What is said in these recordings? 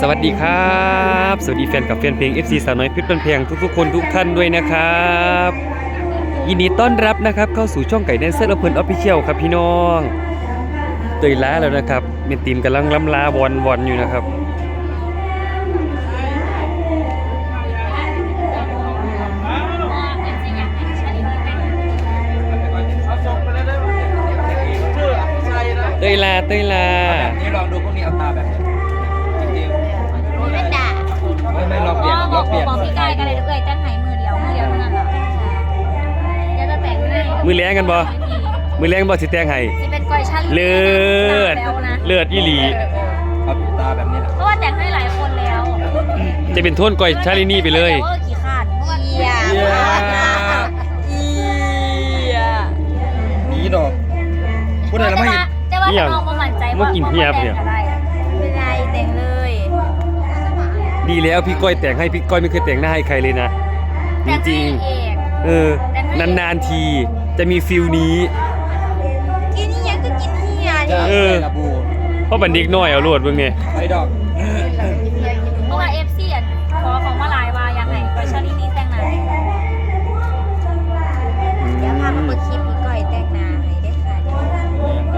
สวัสดีครับ สวัสดีแฟนกับแฟนเพลง FC สาวน้อยพชรเป็นเพลงทุกๆคนทุกท่านด้วยนะครับยินดีต้อนรับนะครับเข้าสู่ช่องไก่แดนเซอร์อเพินออฟฟิเชียลครับพี่น้องเตยล้าแล้วนะครับเมนทีมกำลังล้ำลาวอนวอนอยู่นะครับเตยลาเตยลานี่ลองดูพวกนี้เอาตาแบบนี้ มือแรงกันบ่มือแรงบ่สิแตงให้จะเป็นกอยชั้นเลือดแล้วนะเลือดอีหลีเอาตาแบบนี้แหละเพราะว่าแต่งให้หลายคนแล้วจะเป็นโทนก้อยชาลินี่ไปเลยเออขี้ขาดเพราะว่าเอียเอียนี่ดอกพูดอะไรแล้วไม่เห็นแต่ว่าเหี้ยถ้าน้องบ่มั่นใจเมื่อกินเหี้ยเนี่ยแต่งก็ได้ไม่เป็นไรแต่งเลย ดีแล้วพี่ก้อยแต่งให้พี่ก้อยไม่เคยแต่งหน้าให้ใครเลยนะจแต่งให้ริงเอกๆเออนานๆที จะมีฟิลนี้ กินยังก็กินเฮียจะเออกระบูเพราะบันดิกน้อยเอาโลดเบิ่งไงไอ้ดอกเพราะว่าเอฟซีอะขอของมาหลายว่าอยากให้กอยชาลีนี่แต่งหน้าให้เดี๋ยวพามาเปิดคลิปพี่ก้อยแต่งหน้าให้ได้ค่ะเดี๋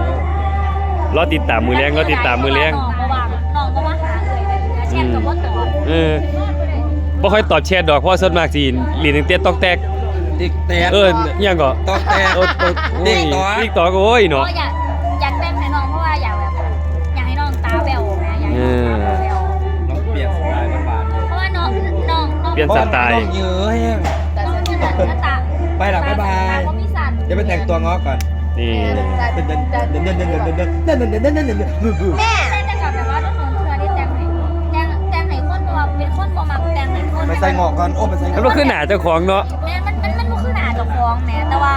ยวรอติดตามมือแรงรอติดตามมือแรงน้องก็ว่าน้องก็ว่าหาเลยได้เช่นกับว่าตอบเออบ่ค่อยตอบแชทดอกเพราะส่วนมากสิหลีนตั้งแต่ตอกแตก ติ๊กแตกเอออิหยังก็ตอกแตก โอ้โอ้ติ๊กตอก ติ๊กตอกโอ้ยเพราะเนาะว่าอยากอยากแต่งให้น้องเพราะว่าอยากแบบอยากให้น้องตาแววนะอยากให้น้องตาแววน้องเปลี่ยนสไตล์บานๆเลยเพราะว่าน้องน้องน้องเปลี่ยน สไตล์ น้องเยอะแฮงน้องถนัดหน้าตาไปหลับบ๊ายบายตก็มีสันเดี๋ยวไปแต่งตัวง้อก่อนนี่เดินเดินเดินเดินเดินเดินเดินเดินเดินเดินเดินเดินเดินเดินเดินแม่แต่งกับแบบว่าน้องเธอได้แต่งให้แต่งแต่งให้คนตัวเป็นคนบ่มักแต่งให้คน ไปใส่หงอกก่อนโอ้ไปใส่หงแล้อวก ก็ขึ้นหน้าเจ้าของเนาะ แม่มันมันมันบ่คื อหน้าเจ้าของแหน่แต่ว่า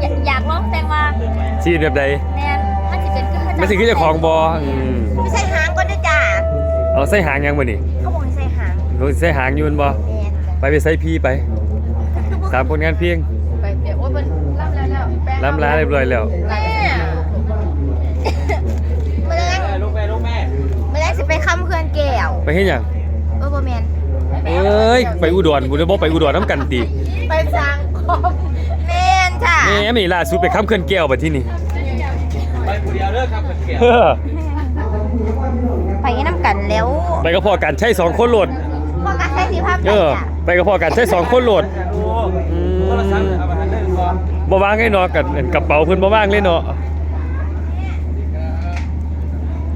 อยากอยากลองแต่งว่าชีวิตแบบใดแม่นมันสิเป็นคือมันสิคือเจ้าของบ่อืมไม่ใช่หางก็ได้จ้าเอาใส่หางยังบ่นี่เขาบอกให้ใส่หางเอาใส่หางอยืนบ่แม่นไปไปใส่พี่ไปตามผลงานเพลงไปเดี๋ยวโอ้ยมันล่ำแล้วแล้วแป้งล้ำลาเรียบร้อยแล้ว แม่เมื่อแรกลูกแม่ลูกแม่เมื่อแรกสิไปค้ำเพื่อนแก้วไปเฮ็ดหยังเออบ่แม่นเอ้ยไปอุดรบ่ได้บ่ไปอุดรนํกันติไปสร้างคอม แม่นจ้ะแหม่มีล่าสุดไปค้ำเขื่อนแก้วบัดที่นี่ไปผู้เดียวเลิกครับเขียวเฮ้อไปน้ำกันแล้วไปกับพ่อกันใช้สองคนโหลด พ่อก็ใช้สิภาพเออไปกับพ่อกันใช้สองคนโหลดลูกโทรศัพท์เอาไปหันเดินก่อนบ่ว่างให้เนาะกับกระเป๋าเพิ่นบ่ว่างเลยเนาะ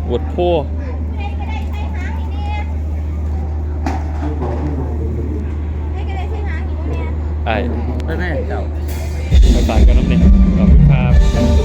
ปวดโพ ไอ้ไปแม่เจ้าไปฝากกันน้ำหนึ่งขอบคุณครับ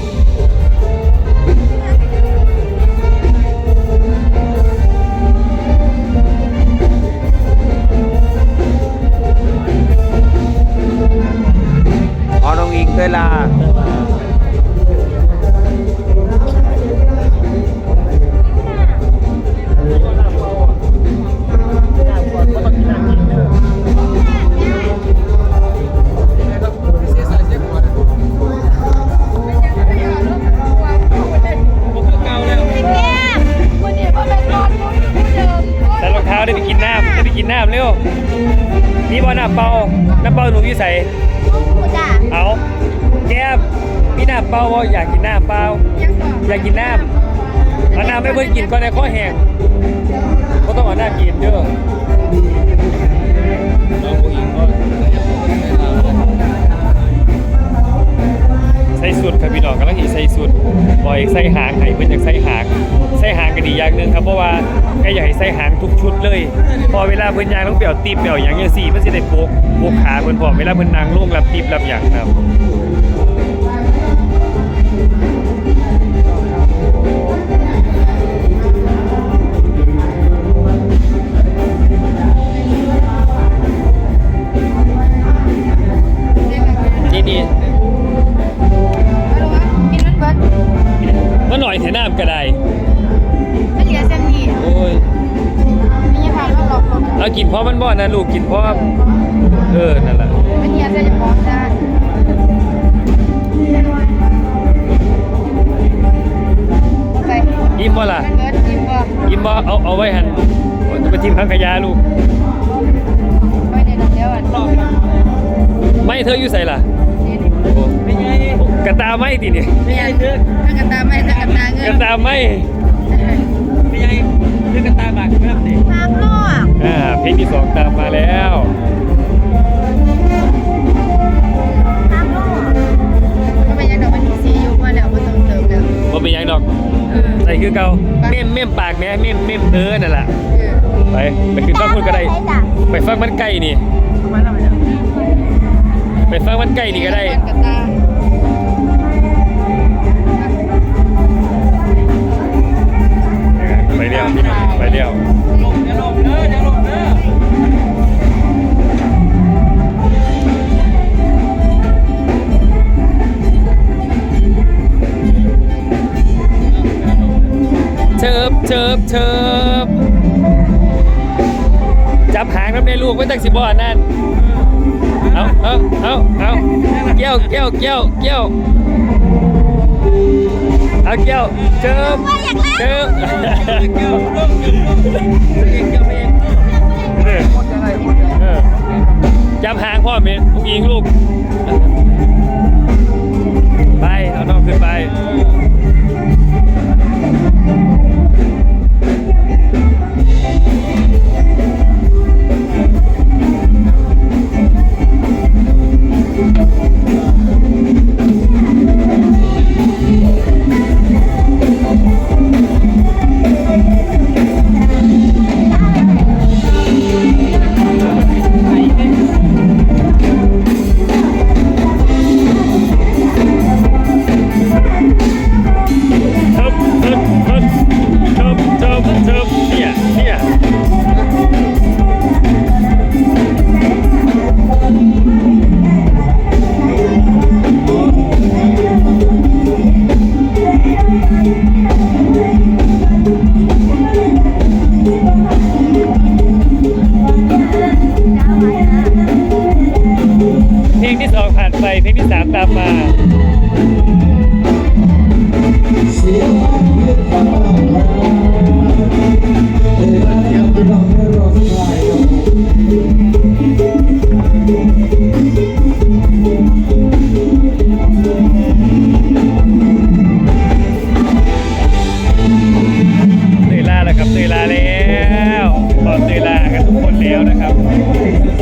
นี่บ่น้ำเปล่าน้ำเปล่าหนูอยู่ใส่จ้ะเอาแก้มมีน้ำเปล่าบ่อยากกินน้ำเปล่าอยากกินน้ำเอาน้ำไม่เพิ่นกินก่อนในข้อแห้งก็ต้องเอาน้ำกินเด้อน้องผู้หญิงก็ใส่สุดครับพี่น้องกำลังอีใส่สุดบ่อยใส่หางให้เพิ่นอยากใส่หางใส่หางก็ดีอย่างหนึ่งครับเพราะว่าแกอยากให้ใส่หางทุกชุดเลย พอเวลาเพิ่นยางต้องเปี่ยวตีบเปี่ยวอยังจังซี่มันสิได้โปกโปกขาเพิ่นพร้อมเวลาเพิ่นนางลงรับตีบรับหยังครับ บ่ล่ะมันเบิดอิ่มบ่อิ่มบ่เอาเอาไว้หันโอ้ยจะไปทิ้งพังขยะลูก ไม่ได้เดี๋ยวอะรอบละไม่เธออยู่ใส่ล่ะโอ้ไม่ไงกระตาไม่ติเนี่ยไม่ไงเธอถ้ากระตาไม่ถ้ากระตาเงิกระตาไม่ไม่ไงเธอกระตาบากเพิ่มดิภาพนอกอ่าเพลงที่สองตามมาแล้ว ม่มเม่มปากแม่เม่มเม่มเออนั่นแหละไปไปขึ้นฟังคุณก็ได้ ไปฟังมันใกล้นี่ทำไมทำไมเนี่ยไปฟังมันใกล้นี่ก็ได้ เชิบเชิบจับหางน้ำในลูกไว้ตั้งสิบบ่อนั่นเอาเอาเอาเอาเกี้ยวเกี้ยวเกี้ยวเกี้ยวเอาเกี้ยวเชิบเชิบเกี่ยวจับหางพ่อเมนผู้หญิงลูก ไป เอาน้องขึ้นไป สามตามมาเตยลาแล้วครับเตยลาแล้วพร้อมเตยลากันทุกคนแล้วนะครับ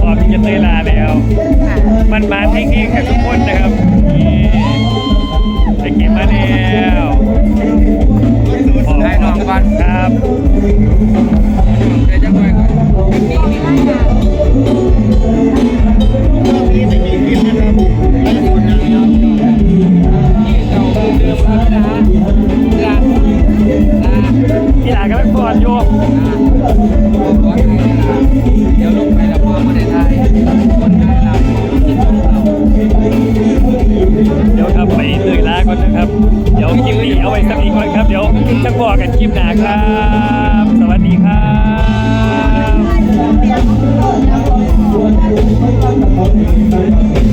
พร้อมที่จะเตยลาแล้ว มันมาเท่งๆกันทุกคนนะครับนี่จะกินมาแล้วให้น้องก่อนครับ สำนีก่อนครับ เดี๋ยวจะบอกกันคลิปหนาครับ สวัสดีครับ